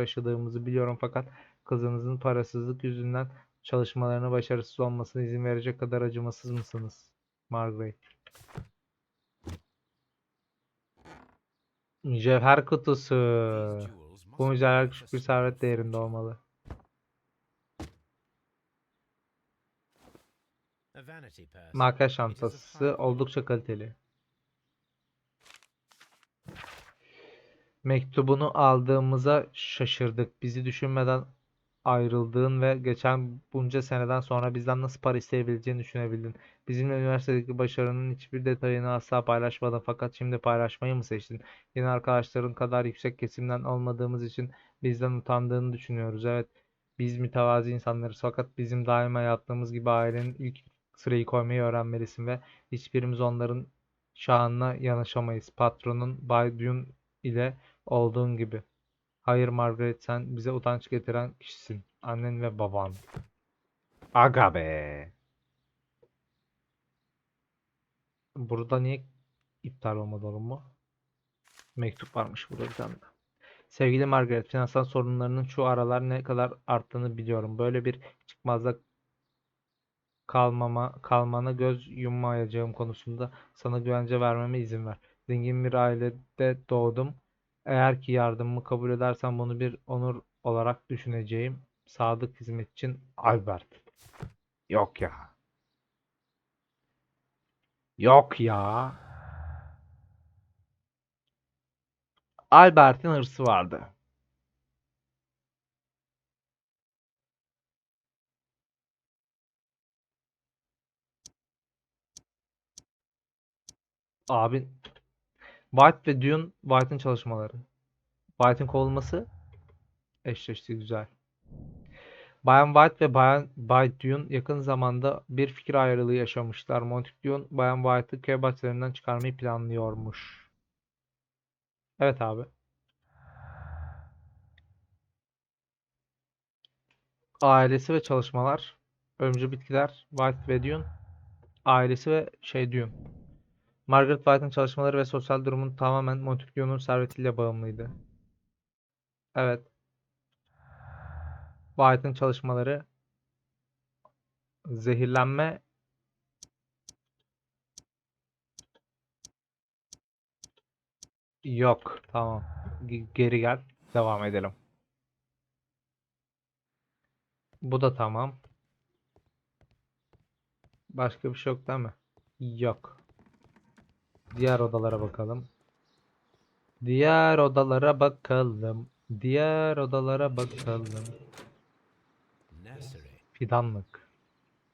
yaşadığımızı biliyorum fakat kızınızın parasızlık yüzünden çalışmalarına başarısız olmasına izin verecek kadar acımasız mısınız? Margaret. Mücevher kutusu. Bu mücevher küçük bir servet değerinde olmalı. Makyaj çantası oldukça kaliteli. Mektubunu aldığımıza şaşırdık. Bizi düşünmeden ayrıldığın ve geçen bunca seneden sonra bizden nasıl para isteyebileceğini düşünebildin. Bizimle üniversitedeki başarının hiçbir detayını asla paylaşmadın fakat şimdi paylaşmayı mı seçtin? Yeni arkadaşların kadar yüksek kesimden olmadığımız için bizden utandığını düşünüyoruz. Evet, biz mütevazi insanlarız fakat bizim daima yaptığımız gibi ailenin ilk sırayı koymayı öğrenmelisin ve hiçbirimiz onların şanına yanaşamayız. Patronun Bay Dune ile olduğun gibi. Hayır Margaret sen bize utanç getiren kişisin. Annen ve baban. Aga be. Burada niye iptal olmadı oğlum mu? Mektup varmış burada bir tane. Sevgili Margaret, finansal sorunlarının şu aralar ne kadar arttığını biliyorum. Böyle bir çıkmazda kalmama, kalmana göz yummayacağım konusunda sana güvence vermeme izin ver. Zengin bir ailede doğdum. Eğer ki yardımımı kabul edersen bunu bir onur olarak düşüneceğim. Sadık hizmetçin Albert. Yok ya. Yok ya. Albert'in hırsı vardı. Abi White ve Dune White'ın çalışmaları. White'ın kovulması eşleşti güzel. Bayan White ve Bayan Bay Dune yakın zamanda bir fikir ayrılığı yaşamışlar. Montague Dune Bayan White'ı köy çıkarmayı planlıyormuş. Evet abi. Ailesi ve çalışmalar. Ölümcül bitkiler. White ve Dune. Ailesi ve şey Dune. Margaret White'ın çalışmaları ve sosyal durumun tamamen Montague'nun servetiyle bağımlıydı. Evet. White'ın çalışmaları zehirlenme yok. Tamam. G- Geri gel. Devam edelim. Bu da tamam. Başka bir şey yok değil mi? Yok. Diğer odalara bakalım. Diğer odalara bakalım. Diğer odalara bakalım. Fidanlık.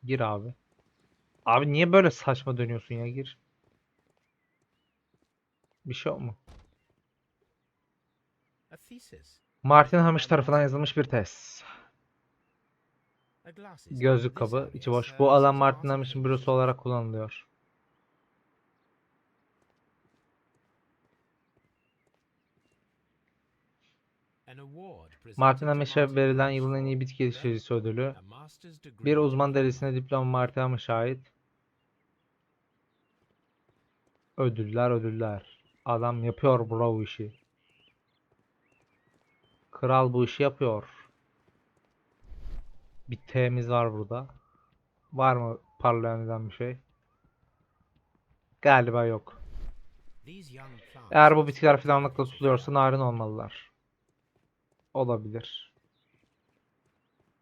Gir abi. Abi niye böyle saçma dönüyorsun ya gir. Bir şey mu? Martin Hamish tarafından yazılmış bir test. Gözlük kabı, içi boş. Bu alan Martin Hamish'in bürosu olarak kullanılıyor. Martin Hamish'e verilen yılın en iyi bitki geliştiricisi ödülü. Bir uzman derecesine diploma Martin Hamish'e ait. Ödüller ödüller. Adam yapıyor bro bu işi. Kral bu işi yapıyor. Bir T'miz var burada. Var mı parlayan eden bir şey? Galiba yok. Eğer bu bitkiler fidanlıkla tutuluyorsa narin olmalılar. Olabilir.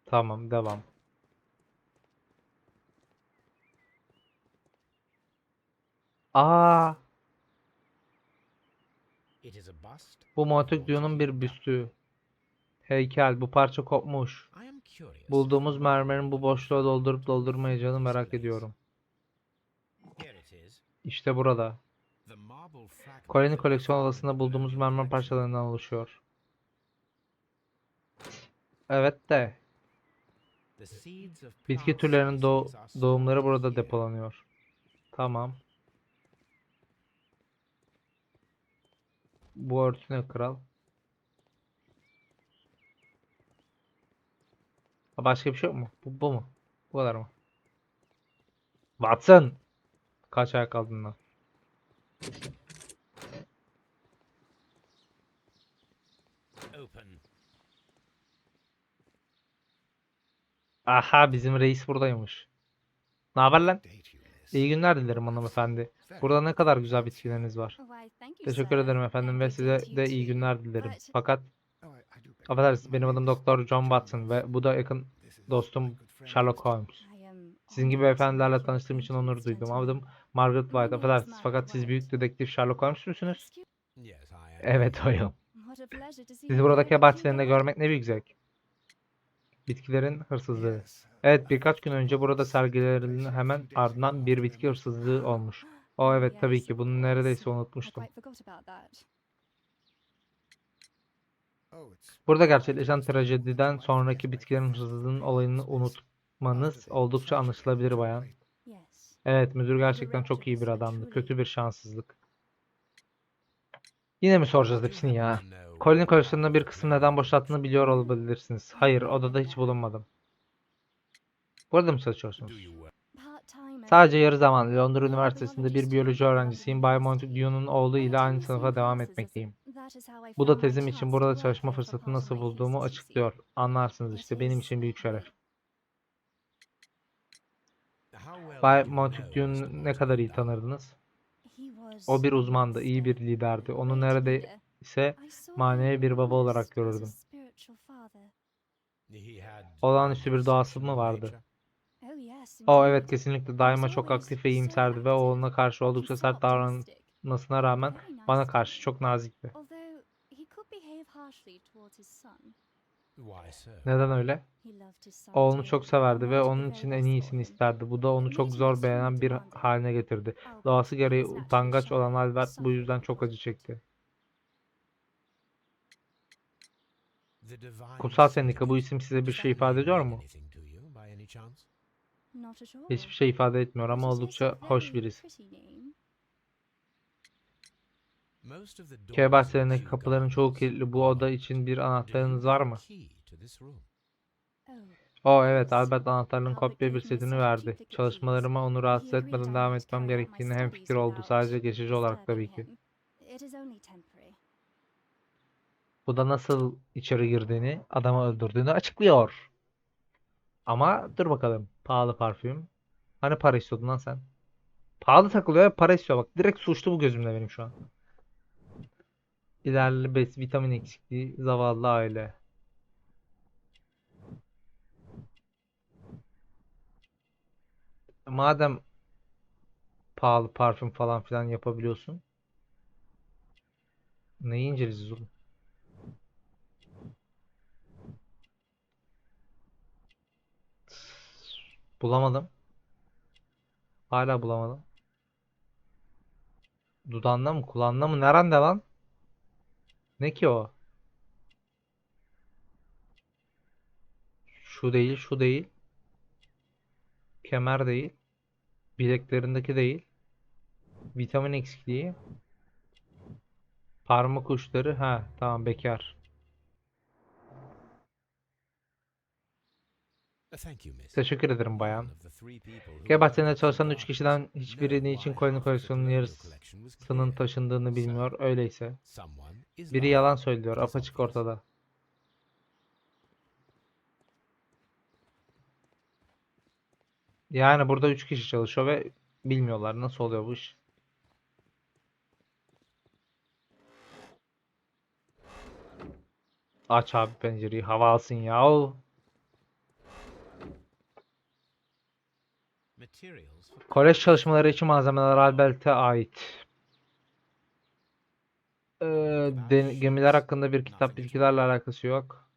Tamam devam. Aa, bu Montague'nun bir büstü. Heykel, bu parça kopmuş. Bulduğumuz mermerin bu boşluğa doldurup doldurmayacağını merak ediyorum. İşte burada. Koloni koleksiyon odasında bulduğumuz mermer parçalarından oluşuyor. Evet de bitki türlerinin doğ doğumları burada depolanıyor. Tamam. Bu örtü ne kral? Başka bir şey yok mu? Bu, bu mu? Bu kadar mı? Watson! Kaç ayak kaldın lan? Aha bizim reis buradaymış. Ne haber lan? İyi günler dilerim hanımefendi. Burada ne kadar güzel bitkileriniz var. Teşekkür ederim efendim ve size de iyi günler dilerim. Fakat affedersiniz benim adım Doktor John Watson ve bu da yakın dostum Sherlock Holmes. Sizin gibi efendilerle tanıştığım için onur duydum. Adım Margaret White. Affedersiniz fakat siz büyük dedektif Sherlock Holmes müsünüz? Evet oyum. Sizi buradaki bahçelerinde görmek ne büyük zevk. Bitkilerin hırsızlığı. Evet birkaç gün önce burada sergilerinin hemen ardından bir bitki hırsızlığı olmuş. O evet tabii ki bunu neredeyse unutmuştum. Burada gerçekleşen trajediden sonraki bitkilerin hırsızlığının olayını unutmanız oldukça anlaşılabilir bayan. Evet müdür gerçekten çok iyi bir adamdı. Kötü bir şanssızlık. Yine mi soracağız hepsini ya? Colin koleksiyonunda bir kısım neden boşalttığını biliyor olabilirsiniz. Hayır, odada hiç bulunmadım. Burada mı çalışıyorsunuz? Sadece yarı zaman Londra Üniversitesi'nde bir biyoloji öğrencisiyim. Bay Montague'nun oğlu ile aynı sınıfa devam etmekteyim. Bu da tezim için burada çalışma fırsatını nasıl bulduğumu açıklıyor. Anlarsınız işte benim için büyük şeref. Bay Montague'nu ne kadar iyi tanırdınız? O bir uzmandı, iyi bir liderdi. Onu neredeyse manevi bir baba olarak görürdüm. Olağanüstü bir doğası mı vardı? O evet kesinlikle daima çok aktif ve iyimserdi ve oğluna karşı oldukça sert davranmasına rağmen bana karşı çok nazikti. Neden öyle? Oğlunu çok severdi ve onun için en iyisini isterdi. Bu da onu çok zor beğenen bir haline getirdi. Doğası gereği utangaç olan Albert bu yüzden çok acı çekti. Kutsal Sendika bu isim size bir şey ifade ediyor mu? Hiçbir şey ifade etmiyor ama oldukça hoş bir isim. Köy bahçelerindeki kapıların çoğu kilitli. Bu oda için bir anahtarınız var mı? O evet Albert anahtarlığın kopya bir setini verdi. Çalışmalarıma onu rahatsız etmeden devam etmem gerektiğini hemfikir oldu. Sadece geçici olarak tabii ki. Bu da nasıl içeri girdiğini, adamı öldürdüğünü açıklıyor. Ama dur bakalım. Pahalı parfüm. Hani para istiyordun lan sen? Pahalı takılıyor ve para istiyor bak. Direkt suçlu bu gözümde benim şu an. İlerli bes vitamin eksikliği zavallı aile. Madem pahalı parfüm falan filan yapabiliyorsun. Neyi inceleyeceğiz oğlum? Bulamadım. Hala bulamadım. Dudağında mı? Kulağında mı? Nerede lan? Ne ki o? Şu değil, şu değil. Kemer değil. Bileklerindeki değil. Vitamin eksikliği. Parmak uçları. Ha, tamam bekar. Teşekkür ederim bayan. Gebaht'te çalışan 3 kişiden hiçbiri niçin Colin'in koleksiyonunun yarısının taşındığını bilmiyor. Öyleyse. Biri yalan söylüyor. Apaçık ortada. Yani burada 3 kişi çalışıyor ve bilmiyorlar nasıl oluyor bu iş. Aç abi pencereyi hava alsın ya. Kolej çalışmaları için malzemeler Albert'e ait. Ee, de- gemiler hakkında bir kitap bitkilerle alakası yok.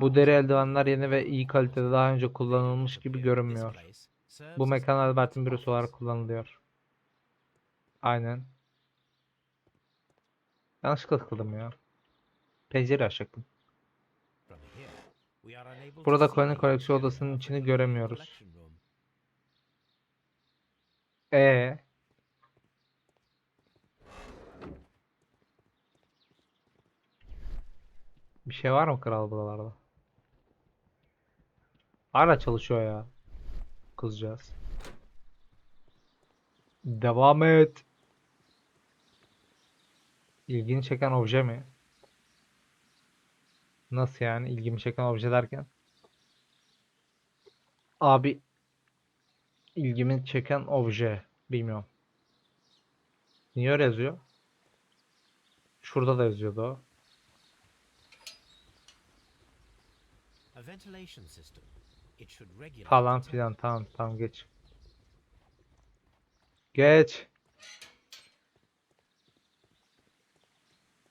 Bu deri eldivenler yeni ve iyi kalitede daha önce kullanılmış gibi görünmüyor. Bu mekan Albert'in bürosu olarak kullanılıyor. Aynen. Yanlışlıkla tıkladım ya. Pencere açacaktım. Burada Colin'in koleksiyon odasının içini göremiyoruz. E Bir şey var mı kral buralarda? Hala çalışıyor ya. Kızcağız. Devam et. İlgini çeken obje mi? Nasıl yani? İlgimi çeken obje derken? Abi ilgimi çeken obje. Bilmiyorum. Niye öyle yazıyor? Şurada da yazıyordu o. Falan filan. Tamam tamam geç. Geç.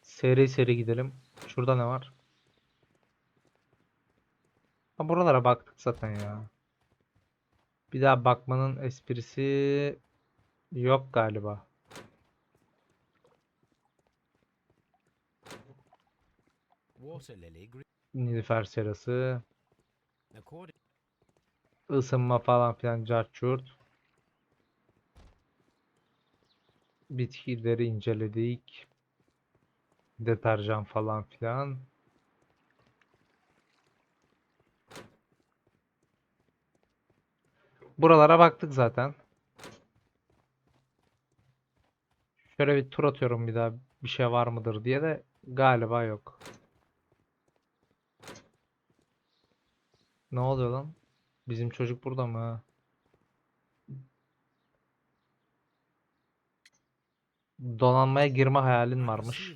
Seri seri gidelim. Şurada ne var? Ha buralara baktık zaten ya. Bir daha bakmanın esprisi yok galiba. Nilüfer serası, ısınma falan filan cart curt. Bitkileri inceledik. Deterjan falan filan. Buralara baktık zaten. Şöyle bir tur atıyorum bir daha bir şey var mıdır diye de galiba yok. Ne oluyor lan? Bizim çocuk burada mı? Donanmaya girme hayalin varmış.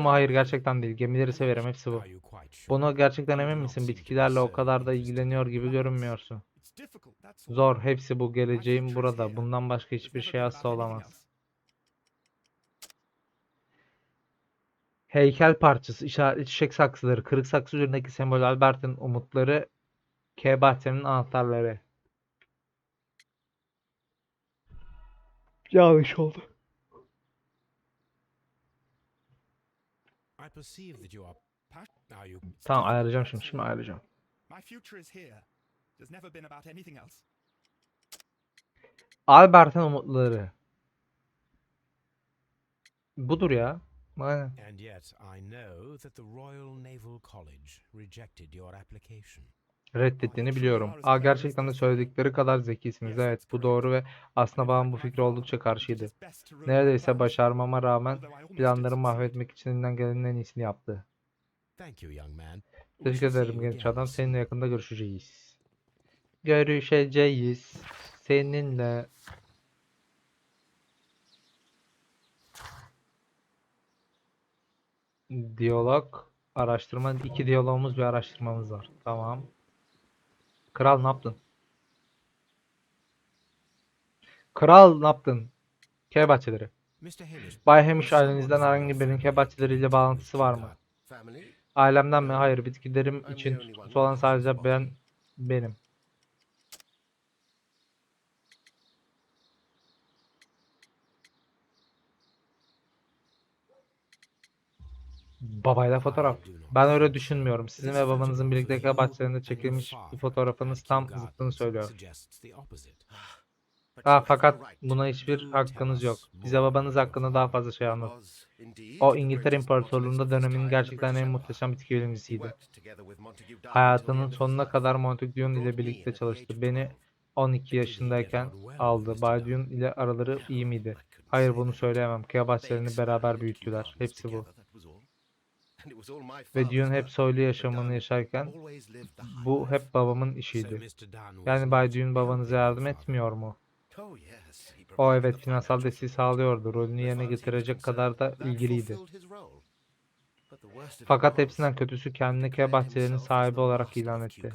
Mu? Hayır gerçekten değil. Gemileri severim hepsi bu. Bunu gerçekten emin misin? Bitkilerle o kadar da ilgileniyor gibi görünmüyorsun. Zor. Hepsi bu. Geleceğim burada. Bundan başka hiçbir şey asla olamaz. Heykel parçası, işaretli çiçek saksıları, kırık saksı üzerindeki sembol Albert'in umutları, K bahçenin anahtarları. Yanlış oldu. I perceive that you are passionate. Are you? It's Tamam ayarlayacağım şimdi. Şimdi ayarlayacağım. My future is here. It's never been about anything else. Albert'in umutları. Budur ya. Aynen. And yet I know that the Royal Naval College rejected your application. Reddettiğini biliyorum. Aa gerçekten de söyledikleri kadar zekisiniz. Evet bu doğru ve aslında babam bu fikre oldukça karşıydı. Neredeyse başarmama rağmen planlarımı mahvetmek için elinden gelenin en iyisini yaptı. Teşekkür ederim genç adam. Seninle yakında görüşeceğiz. Görüşeceğiz. Seninle. Diyalog. Araştırma. iki diyalogumuz bir araştırmamız var. Tamam. Kral ne yaptın? Kral ne yaptın? Hamish, Bay Hamish ailenizden herhangi birinin bahçeleriyle bağlantısı var mı? Ailemden mi? Hayır. Bitkilerim için tutkusu olan sadece ben benim. Babayla fotoğraf. Ben öyle düşünmüyorum. Sizin ve babanızın birlikte köy bahçelerinde çekilmiş bir fotoğrafınız tam zıttını söylüyor. You have fakat buna hiçbir do hakkınız yok. Bize babanız hakkında daha fazla şey anlat. O İngiltere İmparatorluğu'nda dönemin gerçekten en muhteşem bitki bilimcisiydi. Montague Hayatının sonuna kadar life. Montagu'nun ile birlikte çalıştı. Beni 12. 12 yaşındayken aldı. Bay Dune ile araları iyi miydi? Hayır bunu söyleyemem. Bahçelerini beraber büyüttüler. Hepsi bu. Ve Dune hep soylu yaşamını yaşarken bu hep babamın işiydi. Yani Bay Dune babanıza yardım etmiyor mu? O evet finansal desteği sağlıyordu. Rolünü yerine getirecek kadar da ilgiliydi. Fakat hepsinden kötüsü kendini köy bahçelerinin sahibi olarak ilan etti.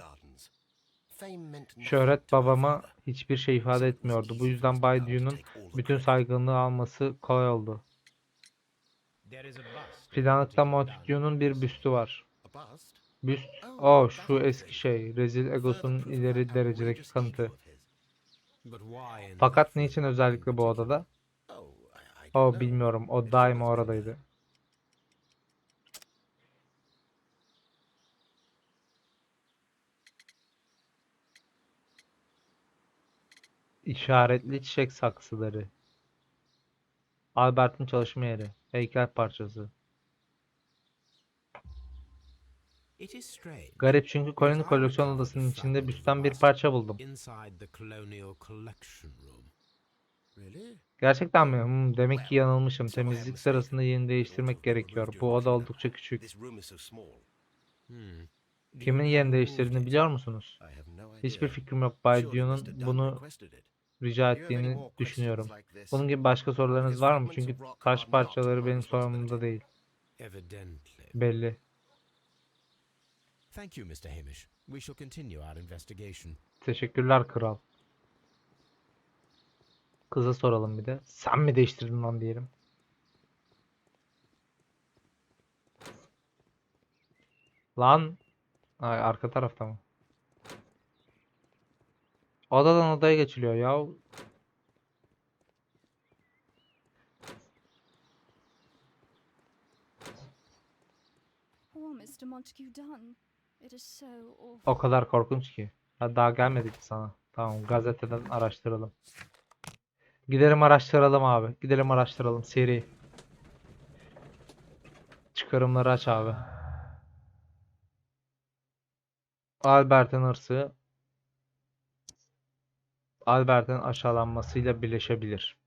Şöhret babama hiçbir şey ifade etmiyordu. Bu yüzden Bay Dune'un bütün saygınlığı alması kolay oldu. Fidanlıkta Montagu'nun bir büstü var. Büst, o şu eski şey, rezil egosunun ileri derecedeki kanıtı. Fakat niçin özellikle bu odada? O bilmiyorum, o daima oradaydı. İşaretli çiçek saksıları. Albert'in çalışma yeri. Heykel parçası. Garip çünkü koloni koleksiyon odasının içinde büstten bir parça buldum. Gerçekten mi? Hmm, demek ki yanılmışım. Temizlik sırasında yerini değiştirmek gerekiyor. Bu oda oldukça küçük. Hmm. Kimin yerini değiştirdiğini biliyor musunuz? Hiçbir fikrim yok. Bay Dune'un bunu rica ettiğini düşünüyorum. Bunun gibi başka sorularınız var mı? Çünkü taş parçaları benim sorumlumda değil. Belli. Thank you, Mr. Hamish. We shall continue our investigation. Teşekkürler kral. Kıza soralım bir de. Sen mi değiştirdin lan diyelim. Lan. Ay, arka tarafta mı? Odadan odaya geçiliyor ya. Poor Mr. Montague Dunn. O kadar korkunç ki. Ha, daha gelmedik sana. Tamam gazeteden araştıralım. Gidelim araştıralım abi. Gidelim araştıralım seri. Çıkarımları aç abi. Albert'in hırsı Albert'in aşağılanmasıyla birleşebilir.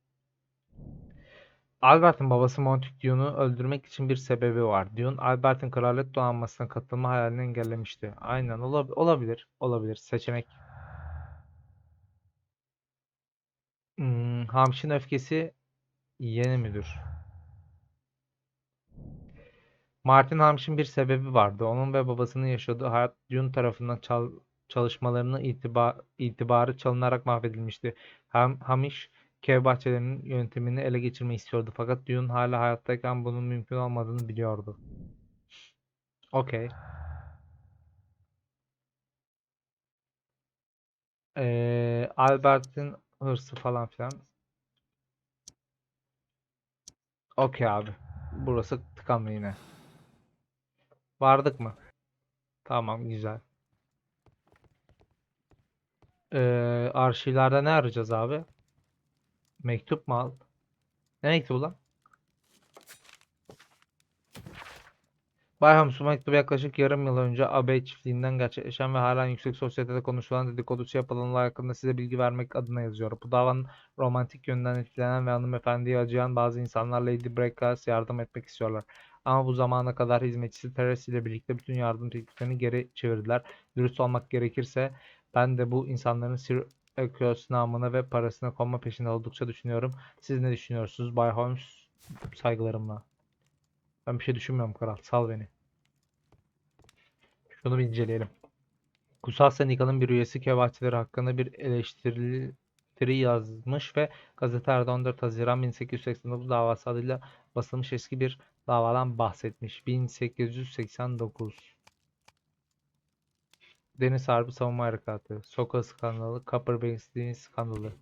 Albert'in babası Montague'yu öldürmek için bir sebebi var. Dune, Albert'in kraliyet donanmasına katılma hayalini engellemişti. Aynen olab- olabilir. Olabilir. Seçenek. Hmm, Hamşin öfkesi yeni müdür? Martin Hamşin bir sebebi vardı. Onun ve babasının yaşadığı hayat Dune tarafından çal- çalışmalarının itiba- itibarı çalınarak mahvedilmişti. Ham Hamish Kev bahçelerinin yönetimini ele geçirmeyi istiyordu. Fakat Dune hala hayattayken bunun mümkün olmadığını biliyordu. Okey. Ee, Albert'in hırsı falan filan. Okey abi. Burası tıkanlı yine. Vardık mı? Tamam güzel. Ee, arşivlerde ne arayacağız abi? Mektup mu al? Ne mektubu lan? Bay Holmes bu mektubu yaklaşık yarım yıl önce Abbey çiftliğinden gerçekleşen ve halen yüksek sosyetede konuşulan dedikodusu yapılan olay hakkında size bilgi vermek adına yazıyor. Bu davanın romantik yönden etkilenen ve hanımefendiye acıyan bazı insanlar Lady Breakers yardım etmek istiyorlar. Ama bu zamana kadar hizmetçisi Teres ile birlikte bütün yardım tekliflerini geri çevirdiler. Dürüst olmak gerekirse ben de bu insanların Sir Ekios namına ve parasına konma peşinde oldukça düşünüyorum. Siz ne düşünüyorsunuz Bay Holmes? Saygılarımla. Ben bir şey düşünmüyorum kral. Sal beni. Şunu bir inceleyelim. Kutsal Sendika'nın bir üyesi Kevaçileri hakkında bir eleştiri yazmış ve gazetede 14 Haziran 1889 davası adıyla basılmış eski bir davadan bahsetmiş. 1889 Deniz Harbi Savunma Harekatı, Soka skandalı, Copperbanks Deniz skandalı.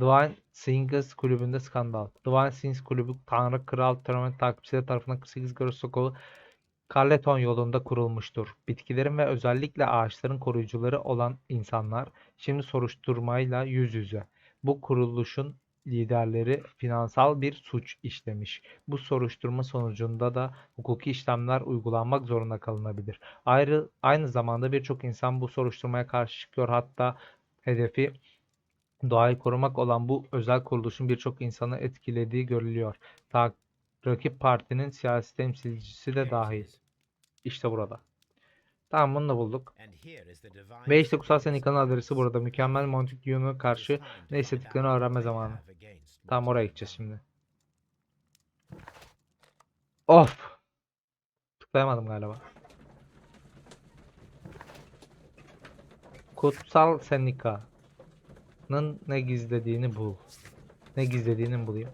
Divine Singers kulübünde skandal. Divine Singers kulübü Tanrı Kral Tournament takipçileri tarafından 48 Gross Sokağı Carleton yolunda kurulmuştur. Bitkilerin ve özellikle ağaçların koruyucuları olan insanlar şimdi soruşturmayla yüz yüze. Bu kuruluşun liderleri finansal bir suç işlemiş. Bu soruşturma sonucunda da hukuki işlemler uygulanmak zorunda kalınabilir. Ayrı, aynı zamanda birçok insan bu soruşturmaya karşı çıkıyor. Hatta hedefi doğayı korumak olan bu özel kuruluşun birçok insanı etkilediği görülüyor. Ta rakip partinin siyasi temsilcisi de dahil. İşte burada. Tamam bunu da bulduk. Ve işte Kutsal Sendika'nın adresi burada. Mükemmel Montague'una It karşı ne what öğrenme zamanı. Tamam oraya gideceğiz şimdi. Of. Tıklayamadım galiba. Kutsal Sendika'nın ne gizlediğini bul. Ne gizlediğini bulayım.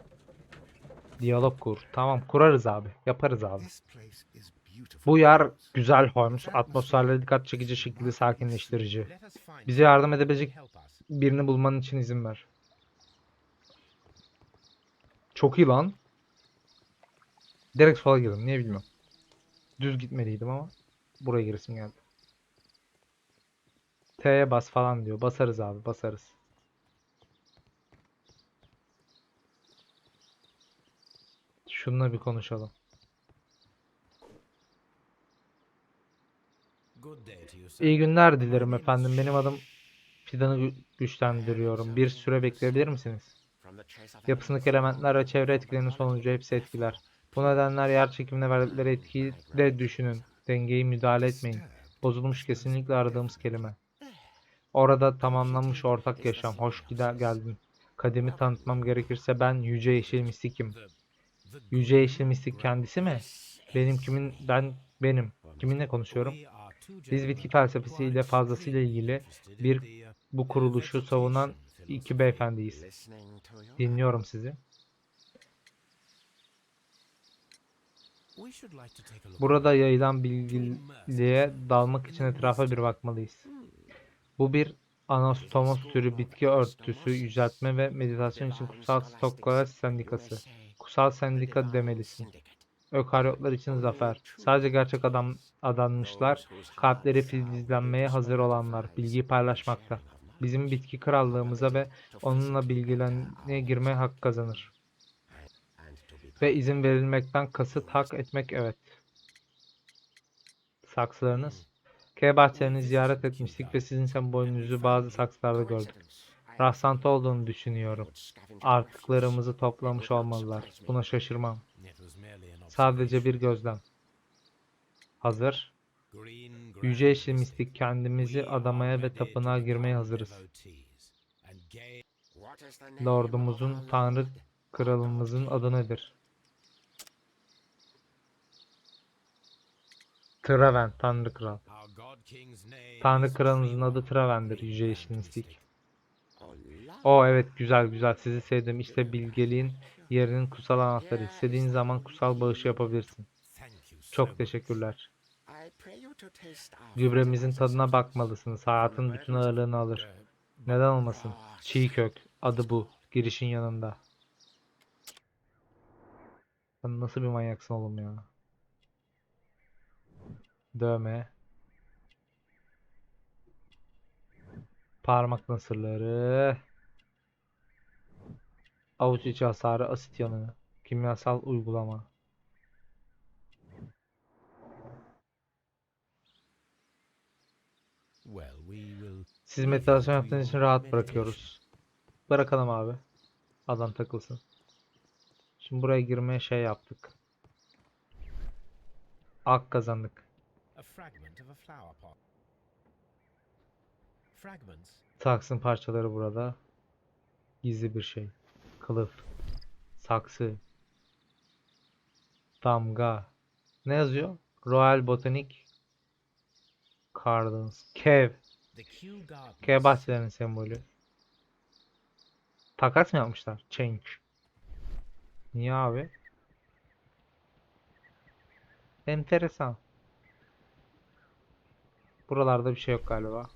Diyalog kur. Tamam kurarız abi. Yaparız abi. Bu yer güzel Holmes. Atmosferleri dikkat çekici şekilde sakinleştirici. Bize yardım edebilecek birini bulman için izin ver. Çok iyi lan. Direkt sola girdim. Niye bilmiyorum. Düz gitmeliydim ama buraya giresim geldi. T'ye bas falan diyor. Basarız abi, basarız. Şununla bir konuşalım. İyi günler dilerim efendim. Benim adım Fidan'ı gü- güçlendiriyorum. Bir süre bekleyebilir misiniz? Yapısındaki elementler ve çevre etkilerinin sonucu hepsi etkiler. Bu nedenler yer çekimine verdikleri etkiyi de düşünün. Dengeyi müdahale etmeyin. Bozulmuş kesinlikle aradığımız kelime. Orada tamamlanmış ortak yaşam. Hoş gider geldin. Kademi tanıtmam gerekirse ben Yüce Yeşil Mistikim. Yüce Yeşil Mistik kendisi mi? Benim kimin ben benim. Kiminle konuşuyorum? Biz bitki felsefesiyle fazlasıyla ilgili bir bu kuruluşu savunan iki beyefendiyiz. Dinliyorum sizi. Burada yayılan bilgiliğe dalmak için etrafa bir bakmalıyız. Bu bir anastomos türü bitki örtüsü yüceltme ve meditasyon için kutsal stoklar sendikası. Kutsal sendika demelisin. Ökaryotlar için zafer. Sadece gerçek adam adanmışlar, kalpleri filizlenmeye hazır olanlar, bilgiyi paylaşmakta. Bizim bitki krallığımıza ve onunla bilgilenmeye girmeye hak kazanır. Ve izin verilmekten kasıt hak etmek evet. Saksılarınız. K bahçelerini ziyaret etmiştik ve sizin sembolünüzü bazı saksılarda gördük. Rastlantı olduğunu düşünüyorum. Artıklarımızı toplamış olmalılar. Buna şaşırmam. Sadece bir gözlem. Hazır. Yüce Yeşil Mistik kendimizi adamaya ve tapınağa girmeye hazırız. Lordumuzun, Tanrı kralımızın adı nedir? Traven, Tanrı Kral. Tanrı kralımızın adı Traven'dir, Yüce Yeşil Mistik. O evet güzel güzel sizi sevdim. İşte bilgeliğin yerinin kutsal anahtarı. İstediğin zaman kutsal bağışı yapabilirsin. Çok teşekkürler. Gübremizin tadına bakmalısınız. Hayatın bütün ağırlığını alır. Neden olmasın? Çiğ kök. Adı bu. Girişin yanında. Sen nasıl bir manyaksın oğlum ya? Dövme. Parmak nasırları. Avuç içi hasarı, asit yanığı. Kimyasal uygulama. Siz meditasyon yaptığınız için rahat bırakıyoruz. Bırakalım abi. Adam takılsın. Şimdi buraya girmeye şey yaptık. Ak kazandık. Saksın parçaları burada. Gizli bir şey. Kılıf. Saksı. Damga. Ne yazıyor? Royal Botanic Gardens. Kev. Kev bahçelerinin sembolü. Takas mı yapmışlar? Change. Niye abi? Enteresan. Buralarda bir şey yok galiba.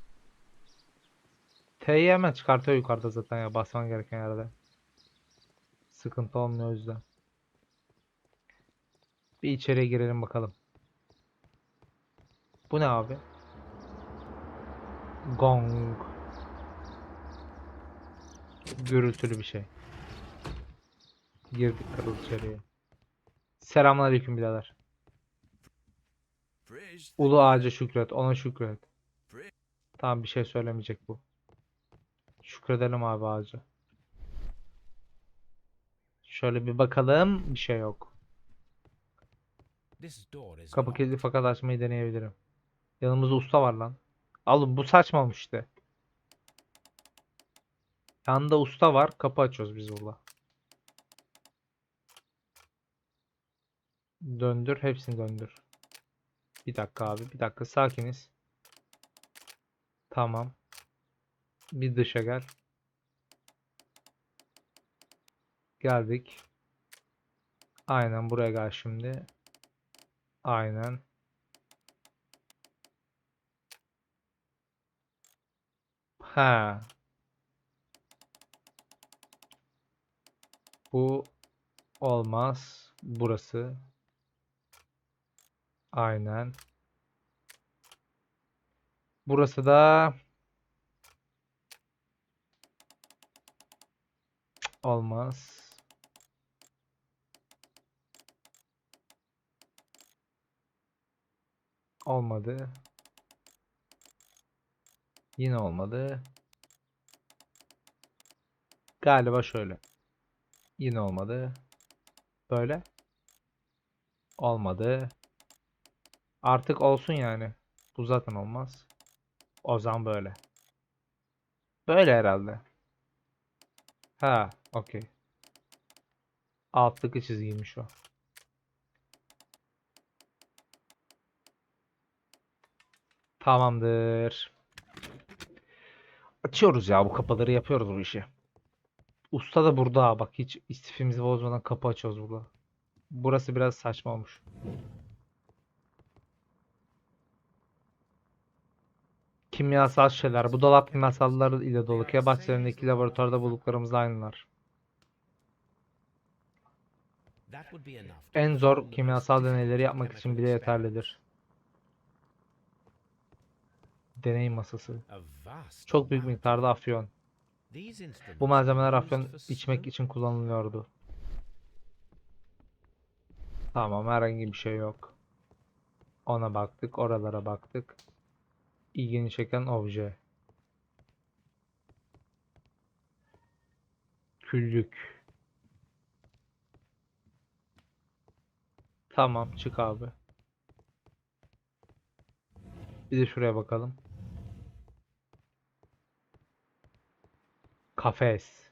T'yi hemen çıkartıyor yukarıda zaten ya basman gereken yerde. Sıkıntı olmuyor o yüzden. Bir içeriye girelim bakalım. Bu ne abi? Gong. Gürültülü bir şey. Girdik kral içeriye. Selamünaleyküm birader. Ulu ağaca şükret, ona şükret. Tamam bir şey söylemeyecek bu. Şükredelim abi ağaca. Şöyle bir bakalım. Bir şey yok. Kapı kilitli fakat açmayı deneyebilirim. Yanımızda usta var lan. Alın bu saçmamış işte. Yanında usta var. Kapı açıyoruz biz burada. Döndür. Hepsini döndür. Bir dakika abi. Bir dakika. Sakiniz. Tamam. Bir dışa gel. Geldik. Aynen buraya gel şimdi. Aynen. Ha. Bu olmaz. Burası. Aynen. Burası da olmaz. Olmadı. Yine olmadı. Galiba şöyle. Yine olmadı. Böyle. Olmadı. Artık olsun yani. Bu zaten olmaz. O zaman böyle. Böyle herhalde. Ha, okey. Alttaki çizgiymiş o. Tamamdır. Açıyoruz ya bu kapıları yapıyoruz bu işi. Usta da burada ha, bak hiç istifimizi bozmadan kapı açıyoruz burada. Burası biraz saçma olmuş. Kimyasal şeyler. Bu dolap kimyasallar ile dolu. Kea bahçelerindeki laboratuvarda bulduklarımızla aynılar. En zor kimyasal deneyleri yapmak için bile yeterlidir. Deney masası. Çok büyük miktarda afyon. Bu malzemeler afyon içmek için kullanılıyordu. Tamam herhangi bir şey yok. Ona baktık, oralara baktık. İlgini çeken obje. Küllük. Tamam, çık abi. Bir de şuraya bakalım. Kafes.